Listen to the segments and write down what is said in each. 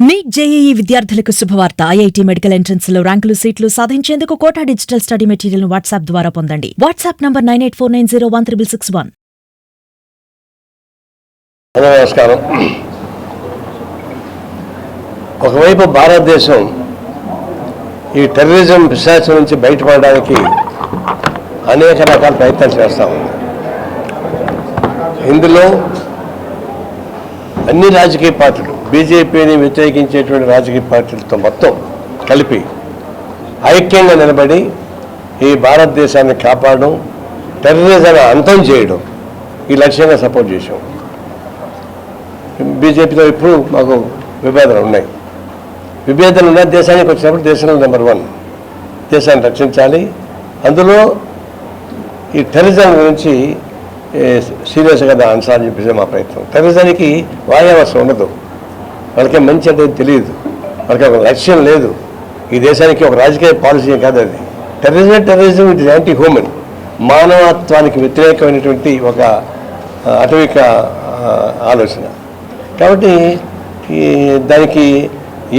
Neat JEE విద్యార్థులకు శుభవార్త. IIT medical ఎంట్రన్స్లో ర్యాంకులు సీట్లు సాధించేందుకు Kota digital study material WhatsApp ద్వారా పొందండి. WhatsApp number nine eight four nine zero one triple six one. నమస్కారం. ఒకవైపు భారతదేశం ఈ టెర్రరిజం పిశాచం నుంచి బయటపడడానికి అనేక రకాల ప్రయత్నాలు చేస్తా ఉంది. ఇందులో అన్ని రాజకీయ పార్టీలు బీజేపీని వ్యతిరేకించేటువంటి రాజకీయ పార్టీలతో మొత్తం కలిపి ఐక్యంగా నిలబడి ఈ భారతదేశాన్ని కాపాడడం టెర్రరిజాన్ని అంతం చేయడం ఈ లక్ష్యంగా సపోర్ట్ చేసాం బీజేపీతో ఇప్పుడు మాకు విభేదాలు ఉన్నాయి. విభేదాలు ఉన్న దేశానికి వచ్చినప్పుడు దేశంలో నెంబర్ వన్ దేశాన్ని రక్షించాలి. అందులో ఈ టెర్రరిజం గురించి సీరియస్గా సీరియస్గా ఆన్సార్ చెప్పేసి మా ప్రయత్నం. టెర్రరిజానికి వాయావస్థ ఉండదు. వాళ్ళకి మంచి అంటే తెలియదు. వాళ్ళకి ఒక లక్ష్యం లేదు. ఈ దేశానికి ఒక రాజకీయ పాలసీ కాదు అది. Terrorism terrorism it is anti human మానవత్వానికి వ్యతిరేకమైనటువంటి ఒక అటవిక ఆలోచన. కాబట్టి ఈ దానికి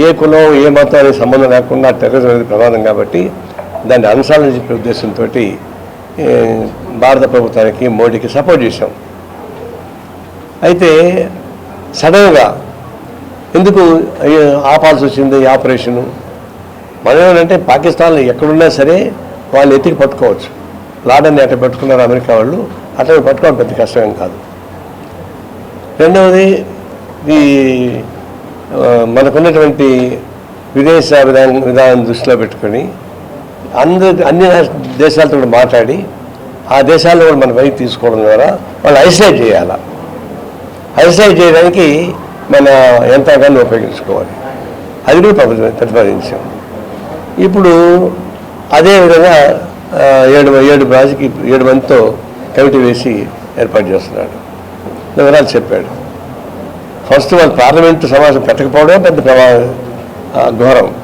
ఏ కులం ఏ మతం అనే సంబంధం లేకుండా టెర్రరిజం అనేది ప్రమాదం కాబట్టి దాన్ని అంశాలను చెప్పే ఉద్దేశంతో భారత ప్రభుత్వానికి మోడీకి సపోర్ట్ చేశాం. అయితే సడన్గా ఎందుకు అయ్యో, ఆపాల్సి వచ్చింది ఈ ఆపరేషను? మనం ఏమంటే పాకిస్తాన్లో ఎక్కడున్నా సరే వాళ్ళు ఎత్తికి పట్టుకోవచ్చు. లాడన్ని అట్ట పెట్టుకున్నారు అమెరికా వాళ్ళు. అట్లా పట్టుకోవడం పెద్ద కష్టమేం కాదు. రెండవది ఈ మనకున్నటువంటి విదేశ విధానం విధానం దృష్టిలో పెట్టుకొని అందరి అన్ని దేశాలతో కూడా మాట్లాడి ఆ దేశాల్లో కూడా మన వైపు తీసుకోవడం ద్వారా వాళ్ళు ఐసోలేట్ చేయాలి. ఐసోలేట్ చేయడానికి మన యంత్రాంగాన్ని ఉపయోగించుకోవాలి. అది కూడా ప్రతి- ప్రతిపాదించాం ఇప్పుడు అదేవిధంగా ఏడు ఏడు రాజకీ ఏడు మందితో కమిటీ వేసి ఏర్పాటు చేస్తున్నాడు. వివరాలు చెప్పాడు. ఫస్ట్ వాళ్ళు పార్లమెంటు సమావేశం పెట్టకపోవడం పెద్ద ప్రమా ఘోరం.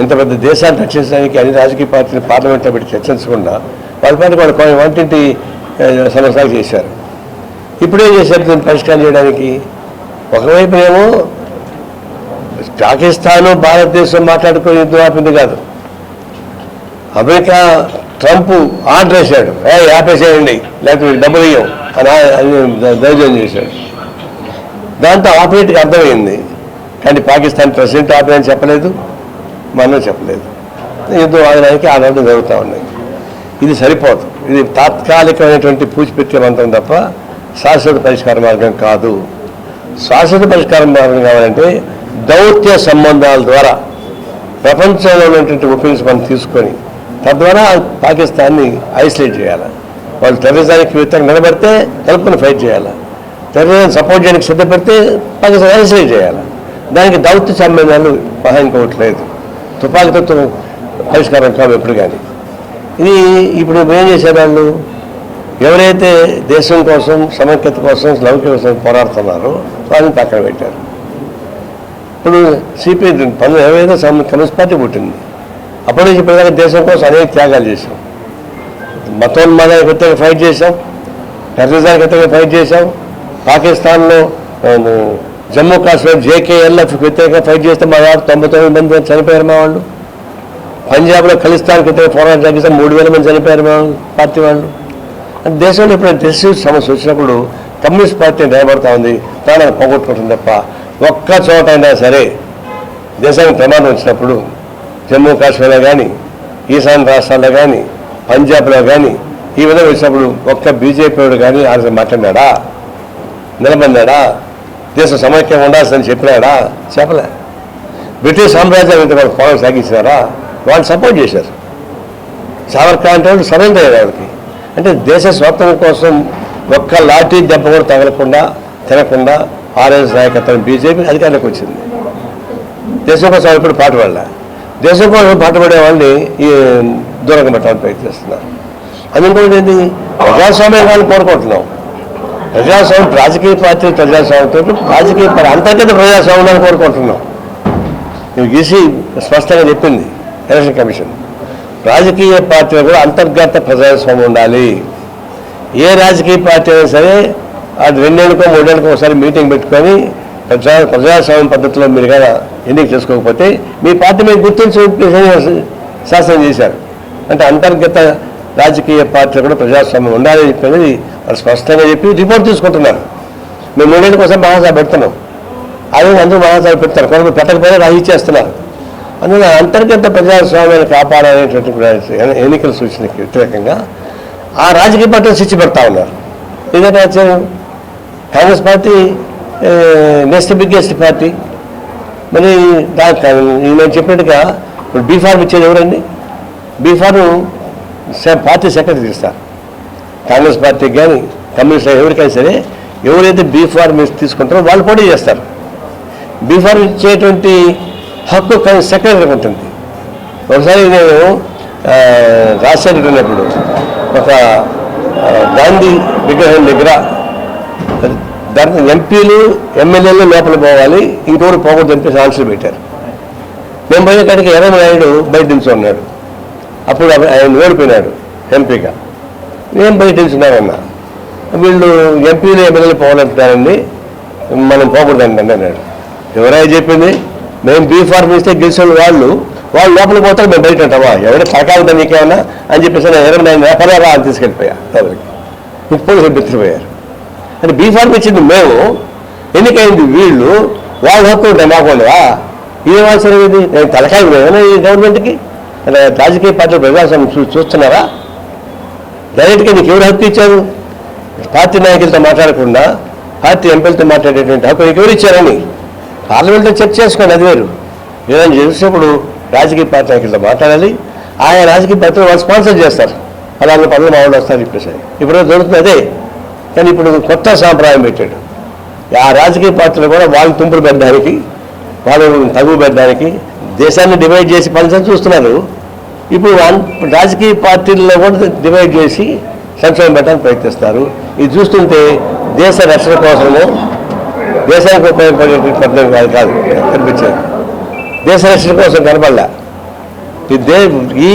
ఇంత పెద్ద దేశాన్ని రక్షించడానికి అన్ని రాజకీయ పార్టీలు పార్లమెంట్లో పెట్టి చర్చించకుండా వాళ్ళ పాటు వాళ్ళు కొన్ని వంటింటి సమస్యలు చేశారు. ఇప్పుడేం చేశారు దీన్ని పరిష్కారం చేయడానికి? ఒకవైపు ఏమో పాకిస్తాను భారతదేశం మాట్లాడుకుని యుద్ధం ఆపింది కాదు. అమెరికా ట్రంప్ ఆర్డర్ వేశాడు. ఏ ఆపేసేయండి లేకపోతే డబ్బులు ఇయ్యం అని ఆ- చేశాడు. దాంతో ఆపరేట్కి అర్థమైంది. కానీ పాకిస్తాన్ ప్రెసిడెంట్ ఆపేయని చెప్పలేదు మనం చెప్పలేదు. యుద్ధం ఆగడానికి ఆనాడు జరుగుతూ ఉన్నాయి. ఇది సరిపోదు. ఇది తాత్కాలికమైనటువంటి పూచిపెట్టే మంత్రం తప్ప శాశ్వత పరిష్కార మార్గం కాదు. శాశ్వత పరిష్కారం మార్గం కావాలంటే దౌత్య సంబంధాల ద్వారా ప్రపంచంలో ఉన్నటువంటి ఒపీనియన్స్ మనం తీసుకొని తద్వారా పాకిస్తాన్ని ఐసోలేట్ చేయాలి. వాళ్ళు టెర్రరిజానికి వ్యతిరేకంగా నిలబడితే కలుపుకొని ఫైట్ చేయాలి. టెర్రరిజం సపోర్ట్ చేయడానికి సిద్ధపడితే పాకిస్తాన్ ఐసోలేట్ చేయాలి. దానికి దౌత్య సంబంధాలు మహా ఇంకోవట్లేదు తుపాకీతో పరిష్కారం కావు ఎప్పుడు కానీ. ఇది ఇప్పుడు ఏం చేశారు వాళ్ళు ఎవరైతే దేశం కోసం సమైక్యత కోసం లౌకిక కోసం పోరాడుతున్నారో వాళ్ళని పక్కన పెట్టారు. ఇప్పుడు సిపిఐ పనులు ఏవైతే కమ్యూనిస్ట్ పార్టీ పుట్టింది అప్పటి నుంచి ఇప్పటిదాకా దేశం కోసం అనేక త్యాగాలు చేశాం. మతోన్మాదానికి వ్యతిరేకంగా ఫైట్ చేశాం టెర్రరిజానికి వ్యతిరేకంగా ఫైట్ చేశాం పాకిస్తాన్లో జమ్మూ కాశ్మీర్ జేకేఎల్ఎఫ్ వ్యతిరేకంగా ఫైట్ చేస్తే మా వారు తొంభై తొమ్మిది మంది చనిపోయారు మా వాళ్ళు. పంజాబ్లో ఖలిస్తాన్కి వ్యతిరేక పోరాటం చేస్తే మూడు వేల మంది చనిపోయారు మా పార్టీ వాళ్ళు. దేశంలో ఎప్పుడైనా డిస్ట్రిక్ట్ సమస్య వచ్చినప్పుడు కమ్యూనిస్ట్ పార్టీ నిలబడతా ఉంది ప్రాణాలు పోగొట్టుకుంటుంది తప్ప ఒక్క చోటైనా సరే దేశానికి ప్రమాదం వచ్చినప్పుడు జమ్మూ కాశ్మీర్లో కానీ ఈశాన్య రాష్ట్రాల్లో కానీ పంజాబ్లో కానీ ఈ విధంగా వచ్చినప్పుడు ఒక్క బీజేపీ కానీ ఆ రోజు మాట్లాడినాడా? నిలబడినాడా? దేశం సమైక్యం ఉండాల్సిందని చెప్పినాడా? చెప్పలే. బ్రిటిష్ సామ్రాజ్యం ఇంత వాళ్ళు పోరాటం సాగించినారా? వాళ్ళు సపోర్ట్ చేశారు. సావర్కర్ అంటే వాళ్ళు సరెండర్ అయ్యారు వాళ్ళకి అంటే దేశ స్వాతంత్రం కోసం ఒక్క లాఠీ దెబ్బ కూడా తగలకుండా తినకుండా ఆర్ఎస్ నాయకత్వం బీజేపీ అధికారంలోకి వచ్చింది. దేశం కోసం ఇప్పుడు పాటుపడాల దేశం కోసం పాటుపడే వాళ్ళని ఈ దూరంగా పెట్టాలని ప్రయత్నిస్తున్నారు. అది ఇంకోటి ఏంటి ప్రజాస్వామ్యం వాళ్ళని కోరుకుంటున్నాం. ప్రజాస్వామ్యం రాజకీయ పార్టీ ప్రజాస్వామ్యంతో రాజకీయ అంతర్గత ప్రజాస్వామ్యాన్ని కోరుకుంటున్నాం. ఈసీ స్పష్టంగా చెప్పింది ఎలక్షన్ కమిషన్. రాజకీయ పార్టీలు కూడా అంతర్గత ప్రజాస్వామ్యం ఉండాలి. ఏ రాజకీయ పార్టీ అయినా సరే అది రెండేళ్ళకో మూడేళ్ళకో ఒకసారి మీటింగ్ పెట్టుకొని ప్రజా ప్రజాస్వామ్య పద్ధతిలో మీరు కదా ఎన్నిక చేసుకోకపోతే మీ పార్టీ మీద గుర్తించి శాసనం చేశారు. అంటే అంతర్గత రాజకీయ పార్టీలు కూడా ప్రజాస్వామ్యం ఉండాలని చెప్పి వాళ్ళు స్పష్టంగా చెప్పి రిపోర్ట్ తీసుకుంటున్నారు. మేము మూడేళ్ళ కోసం మహాసభ పెడుతున్నాం. అదే అందరూ మహాసభ పెడతారు. కొంతమంది పెట్టకపోయినా రాయి చేస్తున్నారు. అందువల్ల అంతర్గత ప్రజాస్వామ్యాన్ని కాపాడాలనేటువంటి ఎన్నికల సూచనకి వ్యతిరేకంగా ఆ రాజకీయ పార్టీలు స్విచ్ పెడతా ఉన్నారు. ఏదైనా Congress party next biggest party. మరి దా- నేను చెప్పినట్టుగా ఇప్పుడు బీ ఇచ్చేది ఎవరండి? బీ పార్టీ సెక్రటరీ ఇస్తారు. కాంగ్రెస్ పార్టీకి కానీ కమ్యూనిస్ట్ ఎవరికైనా సరే ఎవరైతే బీ ఫార్మ్ తీసుకుంటారో వాళ్ళు పోటీ చేస్తారు. బీఫార్ ఇచ్చేటువంటి హక్కు కానీ సెక్రటరీకి ఉంటుంది. ఒకసారి నేను ఆ, రాజశేఖర్ ఉన్నప్పుడు ఒక గాంధీ విగ్రహం దగ్గర దాంట్లో ఎంపీలు ఎమ్మెల్యేలు లోపల పోవాలి ఇంకోటి పోకూడదు చెప్పేసి ఆన్సర్ పెట్టారు. మేము పోయే కాడికి ఎర్రమ నాయుడు బయట నిల్చున్నాడు అప్పుడు ఆయన ఓడిపోయినాడు ఎంపీగా. నేను బయట నిల్చున్నానన్నా వీళ్ళు ఎంపీలు ఎమ్మెల్యేలు పోవాలంటున్నారండి మనం పోకూడదండి అన్నాడు. ఎవరైనా చెప్పింది? మేము బీ ఫార్మ్ ఇస్తే గెలిచిన వాళ్ళు వాళ్ళు లోపలికి పోతారు మేము బయట ఉంటామా ఎవరు పరకాలదా నీకేమన్నా అని చెప్పేసి నేను వ్యాపారాలు అని తీసుకెళ్ళిపోయా లోపలికి ముప్పై అంటే బీ ఫార్మ్ ఇచ్చింది మేము. ఎన్నికైంది వీళ్ళు? వాళ్ళ హక్కు ఉంటాయి మాకుండా ఏం అవసరం ఇది? నేను తలకాయ ఏమైనా ఈ గవర్నమెంట్కి అంటే రాజకీయ పార్టీ ప్రజాస్వామ్యం చూ చూస్తున్నారా? డైరెక్ట్గా నీకు ఎవరు హక్కు ఇచ్చారు? పార్టీ నాయకులతో మాట్లాడకుండా పార్టీ ఎంపీలతో మాట్లాడేటువంటి హక్కు నీకు ఎవరు ఇచ్చారని? పార్లమెంట్లో చర్చ చేసుకోండి అది వేరు. ఏదైనా చేసేప్పుడు రాజకీయ పార్టీ నాయకులతో మాట్లాడాలి. ఆయా రాజకీయ పార్టీలు వాళ్ళు స్పాన్సర్ చేస్తారు. అలాగే పనులు మా వస్తారని వస్తారు చెప్పేసి. ఇప్పుడు దొరుకుతుంది అదే. కానీ ఇప్పుడు కొత్త సాంప్రదాయం పెట్టాడు. ఆ రాజకీయ పార్టీలు కూడా వాళ్ళు తుంపులు పెట్టడానికి వాళ్ళు తగువ పెట్టడానికి దేశాన్ని డివైడ్ చేసి పనిచేసి చూస్తున్నారు. ఇప్పుడు రాజకీయ పార్టీల్లో కూడా డివైడ్ చేసి సంక్షేమం పెట్టడానికి ప్రయత్నిస్తారు. ఇది చూస్తుంటే దేశ రక్షణ కోసము దేశానికి ఉపయోగపడే పద్ధతి కాదు కాదు కనిపించేది దేశ రక్షణ కోసం కనపడలే ఈ దే ఈ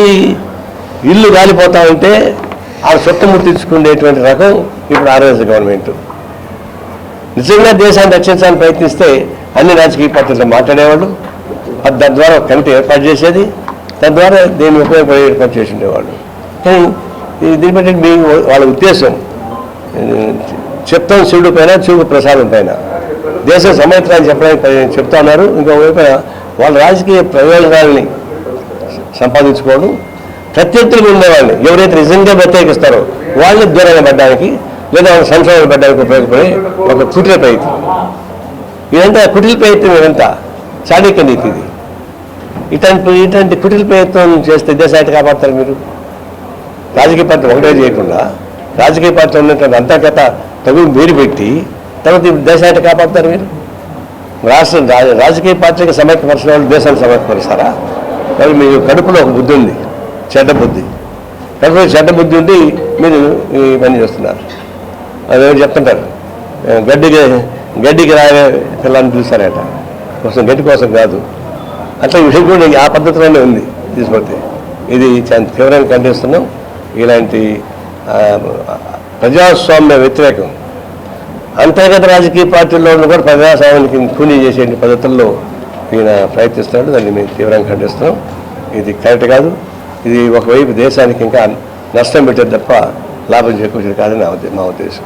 ఇల్లు గాలిపోతా ఉంటే ఆ చుట్టముట్టించుకునేటువంటి రకం ఇప్పుడు ఆర్ఎస్ గవర్నమెంట్. నిజంగా దేశాన్ని రక్షించాలని ప్రయత్నిస్తే అన్ని రాజకీయ పార్టీలతో మాట్లాడేవాళ్ళు అది దాని ద్వారా కమిటీ ఏర్పాటు చేసేది దాని ద్వారా దీన్ని ఉపయోగపడే ఏర్పాటు చేసి ఉండేవాళ్ళు కానీ దీన్ని బట్టి మీ వాళ్ళ ఉద్దేశం చెప్తాం శివుడు పైన శివుడు ప్రసాదం పైన. దేశ సమైత్రాన్ని చెప్పడానికి ప్రయ- చెప్తా ఉన్నారు. ఇంకో వాళ్ళ రాజకీయ ప్రయోజనాలని సంపాదించుకోవడం ప్రత్యర్థులు ఉండేవాళ్ళని ఎవరైతే నిజంగా వ్యతిరేకిస్తారో వాళ్ళని దూరంగా పడ్డానికి లేదా వాళ్ళ సంక్షోభం పడ్డానికి ఉపయోగపడే ఒక కుటిల ప్రయత్నం. ఇదంతా కుటిల ప్రయత్నం ఇదంతా చాణక్య నీతి ఇది. ఇటువంటి ఇటువంటి కుటిల ప్రయత్నం చేస్తే దేశాన్ని కాపాడతారు మీరు? రాజకీయ పార్టీ ఒకటే చేయకుండా రాజకీయ పార్టీ ఉన్నటువంటి అంతర్గత తగులు మీరు పెట్టి తర్వాత దేశాన్ని కాపాడుతారు మీరు? రాష్ట్రం రాజకీయ పార్టీకి సమయపరిచిన వాళ్ళు దేశాన్ని సమైక్యపరుస్తారా? మరి మీ కడుపులో ఒక బుద్ధి ఉంది చెడ్డ బుద్ధి. కడుపులో చెడ్డ బుద్ధి ఉండి మీరు ఈ పని చేస్తున్నారు. అదేమో చెప్తుంటారు? గడ్డికి గడ్డికి రాయే పిల్లల్ని పిలుస్తారట. కోసం గడ్డి కోసం కాదు. అట్లా విషయం కూడా ఆ పద్ధతిలోనే ఉంది తీసుకుంటే ఇది చాలా తీవ్రంగా ఖండిస్తున్నాం. ఇలాంటి ప్రజాస్వామ్య వ్యతిరేకం అంతర్గత రాజకీయ పార్టీల్లో ఉన్న కూడా ప్రజాస్వామ్యానికి కూలీ చేసే పద్ధతుల్లో ఈయన ప్రయత్నిస్తున్నాడు దాన్ని మేము తీవ్రంగా ఖండిస్తున్నాం. ఇది కరెక్ట్ కాదు. ఇది ఒకవైపు దేశానికి ఇంకా నష్టం పెట్టేది తప్ప లాభం చేకూర్చేది కాదని నా మా ఉద్దేశం.